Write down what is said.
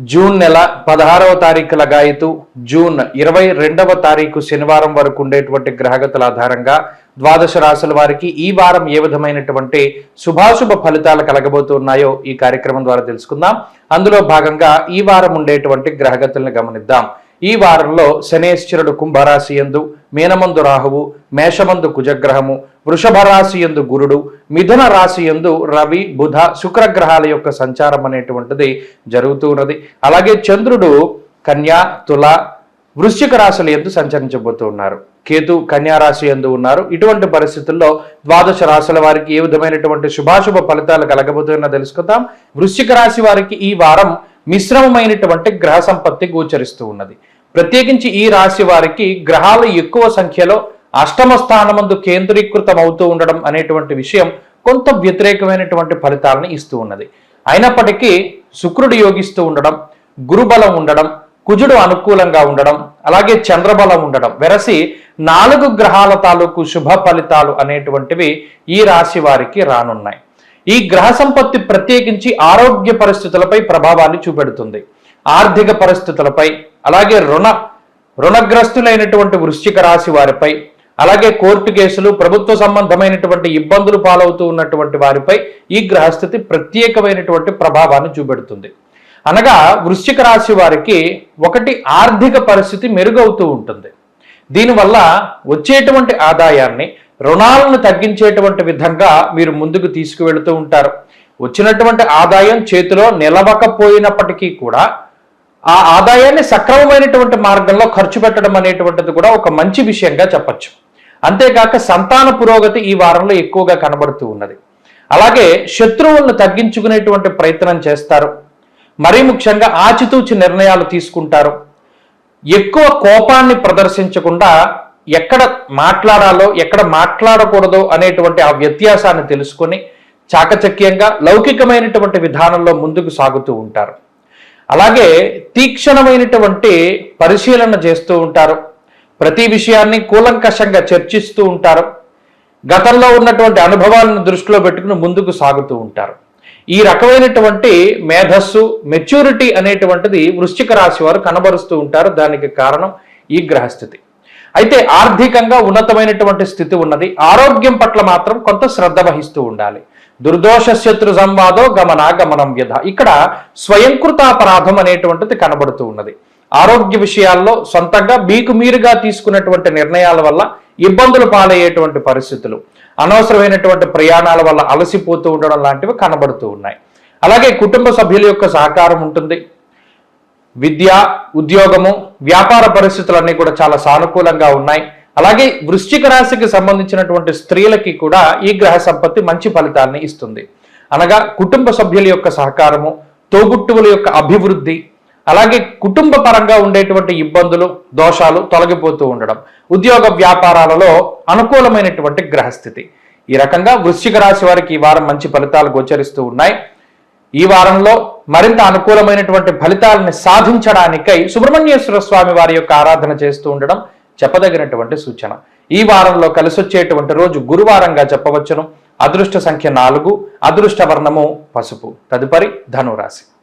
June నెల పదహారవ తారీఖు గాయతు జూన్ ఇరవై రెండవ తారీఖు శనివారం వరకు ఉండేటువంటి గ్రహగతుల ఆధారంగా ద్వాదశ రాశుల వారికి ఈ వారం ఏ విధమైనటువంటి శుభాశుభ ఫలితాలు కలగబోతున్నాయో ఈ కార్యక్రమం ద్వారా తెలుసుకుందాం. అందులో భాగంగా ఈ వారం ఉండేటువంటి గ్రహగతుల్ని గమనిద్దాం. ఈ వారంలో శనేశ్వరుడు కుంభరాశి ఎందు మీనమందు రాహువు మేషమందు కుజగ్రహము వృషభ రాశి ఎందు గురుడు మిథున రాశి ఎందు రవి బుధ శుక్రగ్రహాల యొక్క సంచారం అనేటువంటిది జరుగుతూ ఉన్నది అలాగే చంద్రుడు కన్యా తుల వృశ్చిక రాశుల ఎందు సంచరించబోతూ ఉన్నారు కేతు కన్యా రాశి ఎందు ఉన్నారు. ఇటువంటి పరిస్థితుల్లో ద్వాదశ రాశుల వారికి ఏ విధమైనటువంటి శుభాశుభ ఫలితాలు కలగబోతున్నా తెలుసుకుందాం. వృశ్చిక రాశి వారికి ఈ వారం మిశ్రమమైనటువంటి గ్రహ సంపత్తి గోచరిస్తూ ఉన్నది. ప్రత్యేకించి ఈ రాశి వారికి గ్రహాలు ఎక్కువ సంఖ్యలో అష్టమ స్థానమందు కేంద్రీకృతం అవుతూ ఉండడం అనేటువంటి విషయం కొంత వ్యతిరేకమైనటువంటి ఫలితాలను ఇస్తూ ఉన్నది. అయినప్పటికీ శుక్రుడు యోగిస్తూ ఉండడం గురుబలం ఉండడం కుజుడు అనుకూలంగా ఉండడం అలాగే చంద్రబలం ఉండడం వెరసి నాలుగు గ్రహాల తాలూకు శుభ ఫలితాలు అనేటువంటివి ఈ రాశి వారికి రానున్నాయి. ఈ గ్రహ సంపత్తి ప్రత్యేకించి ఆరోగ్య పరిస్థితులపై ప్రభావాన్ని చూపెడుతుంది. ఆర్థిక పరిస్థితులపై అలాగే రుణ రుణగ్రస్తులైనటువంటి వృశ్చిక రాశి వారిపై అలాగే కోర్టు కేసులు ప్రభుత్వ సంబంధమైనటువంటి ఇబ్బందులు పాలవుతూ ఉన్నటువంటి వారిపై ఈ గ్రహస్థితి ప్రత్యేకమైనటువంటి ప్రభావాన్ని చూపెడుతుంది. అనగా వృశ్చిక రాశి వారికి ఒకటి ఆర్థిక పరిస్థితి మెరుగవుతూ ఉంటుంది. దీనివల్ల వచ్చేటువంటి ఆదాయాన్ని రుణాలను తగ్గించేటువంటి విధంగా మీరు ముందుకు తీసుకువెళుతూ ఉంటారు. వచ్చినటువంటి ఆదాయం చేతిలో నిలవకపోయినప్పటికీ కూడా ఆ ఆదాయాన్ని సక్రమమైనటువంటి మార్గంలో ఖర్చు పెట్టడం అనేటువంటిది కూడా ఒక మంచి విషయంగా చెప్పచ్చు. అంతేకాక సంతాన పురోగతి ఈ వారంలో ఎక్కువగా కనబడుతూ ఉన్నది. అలాగే శత్రువులను తగ్గించుకునేటువంటి ప్రయత్నం చేస్తారు. మరీ ముఖ్యంగా ఆచితూచి నిర్ణయాలు తీసుకుంటారు. ఎక్కువ కోపాన్ని ప్రదర్శించకుండా ఎక్కడ మాట్లాడాలో ఎక్కడ మాట్లాడకూడదో అనేటువంటి ఆ వ్యత్యాసాన్ని తెలుసుకొని చాకచక్యంగా లౌకికమైనటువంటి విధానంలో ముందుకు సాగుతూ ఉంటారు. అలాగే తీక్షణమైనటువంటి పరిశీలన చేస్తూ ఉంటారు. ప్రతి విషయాన్ని కూలంకషంగా చర్చిస్తూ ఉంటారు. గతంలో ఉన్నటువంటి అనుభవాలను దృష్టిలో పెట్టుకుని ముందుకు సాగుతూ ఉంటారు. ఈ రకమైనటువంటి మేధస్సు మెచ్యూరిటీ అనేటువంటిది వృశ్చిక రాశి వారు కనబరుస్తూ ఉంటారు. దానికి కారణం ఈ గ్రహస్థితి. అయితే ఆర్థికంగా ఉన్నతమైనటువంటి స్థితి ఉన్నది. ఆరోగ్యం పట్ల మాత్రం కొంత శ్రద్ధ వహిస్తూ ఉండాలి. దుర్దోష శత్రు సంవాదో గమనాగమనం వ్యధ. ఇక్కడ స్వయంకృతాపరాధం అనేటువంటిది కనబడుతూ ఉన్నది. ఆరోగ్య విషయాల్లో సొంతంగా మీకు మీరుగా తీసుకున్నటువంటి నిర్ణయాల వల్ల ఇబ్బందులు పాలయ్యేటువంటి పరిస్థితులు అనవసరమైనటువంటి ప్రయాణాల వల్ల అలసిపోతూ ఉండడం లాంటివి కనబడుతూ ఉన్నాయి. అలాగే కుటుంబ సభ్యుల యొక్క సహకారం ఉంటుంది. విద్య ఉద్యోగము వ్యాపార పరిస్థితులన్నీ కూడా చాలా సానుకూలంగా ఉన్నాయి. అలాగే వృశ్చిక రాశికి సంబంధించినటువంటి స్త్రీలకి కూడా ఈ గ్రహ సంపత్తి మంచి ఫలితాన్ని ఇస్తుంది. అనగా కుటుంబ సభ్యుల యొక్క సహకారము తోబుట్టువుల యొక్క అభివృద్ధి అలాగే కుటుంబ పరంగా ఉండేటువంటి ఇబ్బందులు దోషాలు తొలగిపోతూ ఉండడం ఉద్యోగ వ్యాపారాలలో అనుకూలమైనటువంటి గ్రహస్థితి. ఈ రకంగా వృశ్చిక రాశి వారికి ఈ వారం మంచి ఫలితాలు గోచరిస్తూ ఉన్నాయి. ఈ వారంలో మరింత అనుకూలమైనటువంటి ఫలితాలను సాధించడానికై సుబ్రహ్మణ్యేశ్వర స్వామి వారి యొక్క ఆరాధన చేస్తూ ఉండడం చెప్పదగినటువంటి సూచన. ఈ వారంలో కలిసొచ్చేటువంటి రోజు గురువారంగా చెప్పవచ్చును. అదృష్ట సంఖ్య నాలుగు అదృష్ట వర్ణము పసుపు. తదుపరి ధనురాశి.